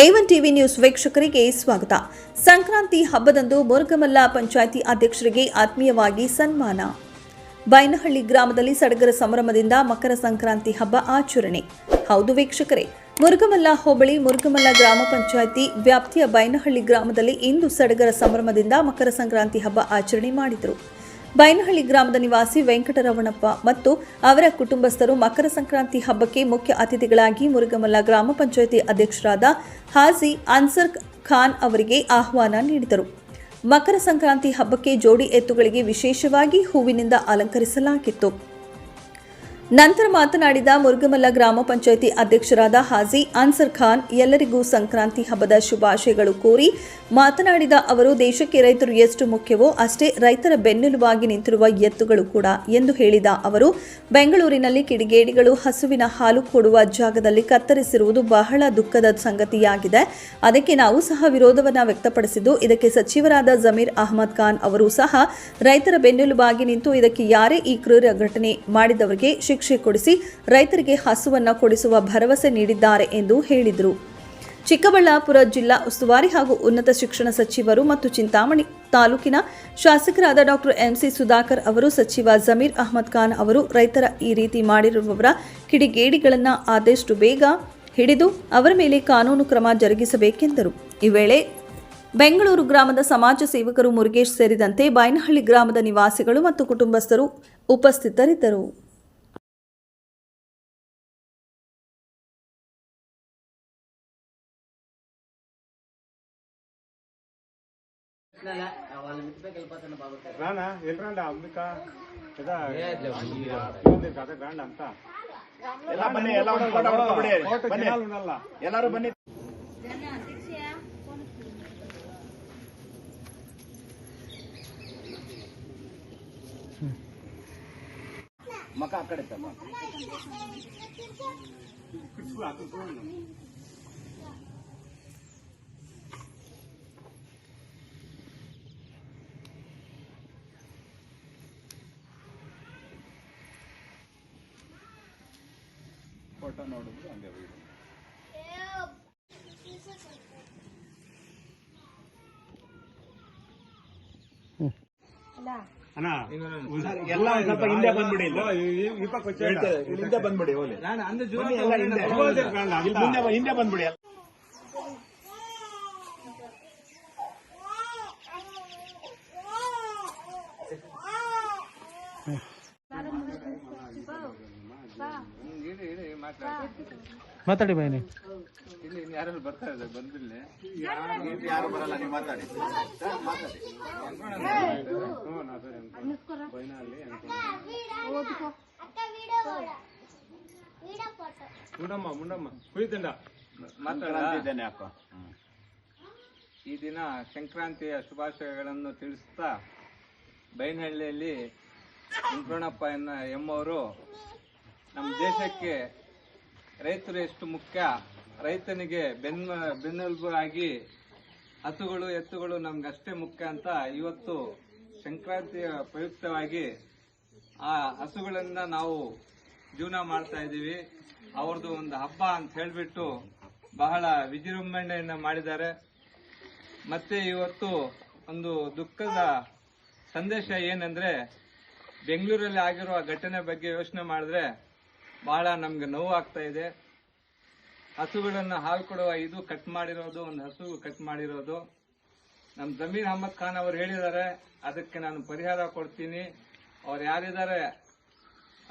A one TV news ವೀಕ್ಷಕರಿಗೆ ಸ್ವಾಗತ. ಸಂಕ್ರಾಂತಿ ಹಬ್ಬದಂದು ಮುರುಗಮಲ್ಲ ಪಂಚಾಯಿತಿ ಅಧ್ಯಕ್ಷರಿಗೆ ಆತ್ಮೀಯವಾಗಿ ಸನ್ಮಾನ. ಬೈನಹಳ್ಳಿ ಗ್ರಾಮದಲ್ಲಿ ಸಡಗರ ಸಂಭ್ರಮದಿಂದ ಮಕರ ಸಂಕ್ರಾಂತಿ ಹಬ್ಬ ಆಚರಣೆ. ಹೌದು ವೀಕ್ಷಕರೇ ಮುರುಗಮಲ್ಲ ಹೋಬಳಿ ಮುರುಗಮಲ್ಲ ಗ್ರಾಮ ಪಂಚಾಯಿತಿ ವ್ಯಾಪ್ತಿಯ ಬೈನಹಳ್ಳಿ ಗ್ರಾಮದಲ್ಲಿ ಇಂದು ಸಡಗರ ಸಂಭ್ರಮದಿಂದ ಮಕರ ಸಂಕ್ರಾಂತಿ ಹಬ್ಬ ಆಚರಣೆ ಮಾಡಿದರು. ಬೈನಹಳ್ಳಿ ಗ್ರಾಮದ ನಿವಾಸಿ ವೆಂಕಟರವಣಪ್ಪ ಮತ್ತು ಅವರ ಕುಟುಂಬಸ್ಥರು ಮಕರ ಸಂಕ್ರಾಂತಿ ಹಬ್ಬಕ್ಕೆ ಮುಖ್ಯ ಅತಿಥಿಗಳಾಗಿ ಮುರುಗಮಲ್ಲ ಗ್ರಾಮ ಪಂಚಾಯಿತಿ ಅಧ್ಯಕ್ಷರಾದ ಹಾಜಿ ಅನ್ಸರ್ ಖಾನ್ ಅವರಿಗೆ ಆಹ್ವಾನ ನೀಡಿದರು. ಮಕರ ಸಂಕ್ರಾಂತಿ ಹಬ್ಬಕ್ಕೆ ಜೋಡಿ ಎತ್ತುಗಳಿಗೆ ವಿಶೇಷವಾಗಿ ಹೂವಿನಿಂದ ಅಲಂಕರಿಸಲಾಗಿತ್ತು. ನಂತರ ಮಾತನಾಡಿದ ಮುರುಗಮಲ್ಲ ಗ್ರಾಮ ಪಂಚಾಯಿತಿ ಅಧ್ಯಕ್ಷರಾದ ಹಾಜಿ ಅನ್ಸರ್ ಖಾನ್, ಎಲ್ಲರಿಗೂ ಸಂಕ್ರಾಂತಿ ಹಬ್ಬದ ಶುಭಾಶಯಗಳು ಕೋರಿ ಮಾತನಾಡಿದ ಅವರು, ದೇಶಕ್ಕೆ ರೈತರು ಎಷ್ಟು ಮುಖ್ಯವೋ ಅಷ್ಟೇ ರೈತರ ಬೆನ್ನೆಲುಬಾಗಿ ನಿಂತಿರುವ ಎತ್ತುಗಳು ಕೂಡ ಎಂದು ಹೇಳಿದ ಅವರು, ಬೆಂಗಳೂರಿನಲ್ಲಿ ಕಿಡಿಗೇಡಿಗಳು ಹಸುವಿನ ಹಾಲು ಕೊಡುವ ಜಾಗದಲ್ಲಿ ಕತ್ತರಿಸಿರುವುದು ಬಹಳ ದುಃಖದ ಸಂಗತಿಯಾಗಿದೆ. ಅದಕ್ಕೆ ನಾವು ಸಹ ವಿರೋಧವನ್ನು ವ್ಯಕ್ತಪಡಿಸಿದ್ದು, ಇದಕ್ಕೆ ಸಚಿವರಾದ ಜಮೀರ್ ಅಹಮದ್ ಖಾನ್ ಅವರು ಸಹ ರೈತರ ಬೆನ್ನೆಲುಬಾಗಿ ನಿಂತು ಇದಕ್ಕೆ ಯಾರೇ ಈ ಕ್ರೂರ ಘಟನೆ ಮಾಡಿದವರಿಗೆ ಶಿಕ್ಷೆ ಕೊಡಿಸಿ ರೈತರಿಗೆ ಹಸುವನ್ನು ಕೊಡಿಸುವ ಭರವಸೆ ನೀಡಿದ್ದಾರೆ ಎಂದು ಹೇಳಿದರು. ಚಿಕ್ಕಬಳ್ಳಾಪುರ ಜಿಲ್ಲಾ ಉಸ್ತುವಾರಿ ಹಾಗೂ ಉನ್ನತ ಶಿಕ್ಷಣ ಸಚಿವರು ಮತ್ತು ಚಿಂತಾಮಣಿ ತಾಲೂಕಿನ ಶಾಸಕರಾದ ಡಾಕ್ಟರ್ ಎಂಸಿ ಸುಧಾಕರ್ ಅವರು, ಸಚಿವ ಜಮೀರ್ ಅಹಮದ್ ಖಾನ್ ಅವರು ರೈತರ ಈ ರೀತಿ ಮಾಡಿರುವವರ ಕಿಡಿಗೇಡಿಗಳನ್ನು ಆದಷ್ಟು ಬೇಗ ಹಿಡಿದು ಅವರ ಮೇಲೆ ಕಾನೂನು ಕ್ರಮ ಜರುಗಿಸಬೇಕೆಂದರು. ಈ ವೇಳೆ ಬೆಂಗಳೂರು ಗ್ರಾಮದ ಸಮಾಜ ಸೇವಕರು ಮುರುಗೇಶ್ ಸೇರಿದಂತೆ ಬೈನಹಳ್ಳಿ ಗ್ರಾಮದ ನಿವಾಸಿಗಳು ಮತ್ತು ಕುಟುಂಬಸ್ಥರು ಉಪಸ್ಥಿತರಿದ್ದರು. రానా ఎల్రండి అంబిక కదా ಅದ ಗಂಡ ಅಂತ ಎಲ್ಲ ಬನ್ನಿ ಎಲ್ಲ ಒಂದು ಫೋಟೋ ಹೊಡ್ಕೊಂಡ್ಬಿಡಿ. ಫೋಟೋ ಬನ್ನಿ ಜನ ಉಂಡಲ್ಲ ಎಲ್ಲರೂ ಬನ್ನಿ ಮಕ್ಕ ಆ ಕಡೆ ತಮ್ಮ ಫೋಟೋ ನೋಡಿದ್ರು ಹಂಗೆ ಬಿಡು. ಅಣ್ಣ ಎಲ್ಲ ಒಂದ್ ಸ್ವಲ್ಪ ಹಿಂದೆ ಬಂದ್ಬಿಡಿ ಇಲ್ಲಿ. ಇಪ್ಪ ಹೇಳ್ತಾರೆ, ಇಲ್ಲಿ ಹಿಂದೆ ಬಂದ್ಬಿಡಿ ಹೋಗ್ಲಿ ಬನ್ನಿ, ಎಲ್ಲ ಹಿಂದೆ. ಇಲ್ಲಿ ಮುಂದೆ ಬ- ಹಿಂದೆ ಬಂದ್ಬಿಡಿ ಮಾತಾಡಿ ಬನ್ನಿ ಯಾರು ಬರಲ್ಲ ನೀವು ಮಾತಾಡಿ. ಸರ್, ಮಾತಾಡಿ ಮುಂಡಮ್ಮ ಮುಂಡಮ್ಮ ಕುಯ್ತಂಡ ಮಾತಾಡಿದ್ದೇನೆ ಅಪ್ಪ. ಈ ದಿನ ಸಂಕ್ರಾಂತಿಯ ಶುಭಾಶಯಗಳನ್ನು ತಿಳಿಸ್ತಾ ಬೈನಹಳ್ಳಿಯಲ್ಲಿ ವೆಂಕಣ್ಣಪ್ಪ ಎನ್ನ ಎಮ್ಮವರು ನಮ್ಮ ದೇಶಕ್ಕೆ ರೈತರು ಎಷ್ಟು ಮುಖ್ಯ? ರೈತನಿಗೆ ಬೆನ್ನ ಬೆನ್ನೆಲುಬು ಆಗಿ ಹಸುಗಳು, ಎತ್ತುಗಳು ನಮ್ಗೆ ಅಷ್ಟೇ ಮುಖ್ಯ ಅಂತ ಇವತ್ತು ಸಂಕ್ರಾಂತಿಯ ಪ್ರಯುಕ್ತವಾಗಿ ಆ ಹಸುಗಳನ್ನ ನಾವು ಜೀವನ ಮಾಡ್ತಾ ಇದ್ದೀವಿ. ಅವ್ರದ್ದು ಒಂದು ಹಬ್ಬ ಅಂತ ಹೇಳಿಬಿಟ್ಟು ಬಹಳ ವಿಜೃಂಭಣೆಯಿಂದ ಮಾಡಿದ್ದಾರೆ. ಮತ್ತೆ ಇವತ್ತು ಒಂದು ದುಃಖದ ಸಂದೇಶ ಏನಂದ್ರೆ, ಬೆಂಗಳೂರಲ್ಲಿ ಆಗಿರುವ ಘಟನೆ ಬಗ್ಗೆ ಯೋಚನೆ ಮಾಡಿದ್ರೆ ಬಹಳ ನಮ್ಗೆ ನೋವು ಆಗ್ತಾ ಇದೆ. ಹಸುಗಳನ್ನು ಹಾಲು ಕೊಡುವ ಇದು ಕಟ್ ಮಾಡಿರೋದು, ಒಂದು ಹಸು ಕಟ್ ಮಾಡಿರೋದು. ನಮ್ಮ ಜಮೀನ್ ಅಹಮದ್ ಖಾನ್ ಅವರು ಹೇಳಿದ್ದಾರೆ, ಅದಕ್ಕೆ ನಾನು ಪರಿಹಾರ ಕೊಡ್ತೀನಿ. ಅವ್ರು ಯಾರಿದ್ದಾರೆ?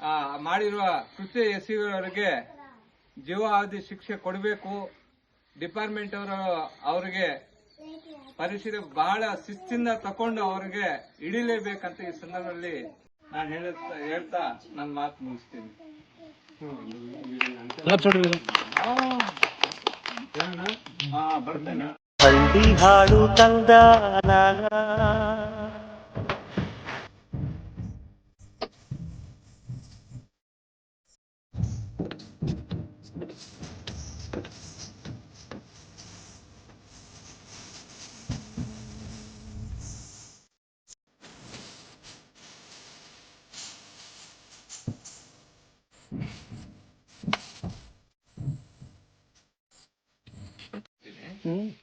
ಆ, ಮಾಡಿರುವ ಕೃಷಿ ಎಸಗಿರೋರಿಗೆ ಜೀವಾವಧಿ ಶಿಕ್ಷೆ ಕೊಡಬೇಕು. ಡಿಪಾರ್ಟ್ಮೆಂಟ್ ಅವರು ಅವರಿಗೆ ಪರಿಶೀಲನೆ, ಬಹಳ ಶಿಸ್ತಿಂದ ತಕೊಂಡು ಅವರಿಗೆ ಹಿಡಿಲೇಬೇಕಂತ ಈ ಸಂದರ್ಭದಲ್ಲಿ ನಾನು ಹೇಳ್ತಾ ಹೇಳ್ತಾ ನನ್ನ ಮಾತು ಮುಗಿಸ್ತೀನಿ. ಹಳ್ಳಿ ಹಾಡು ತಂದ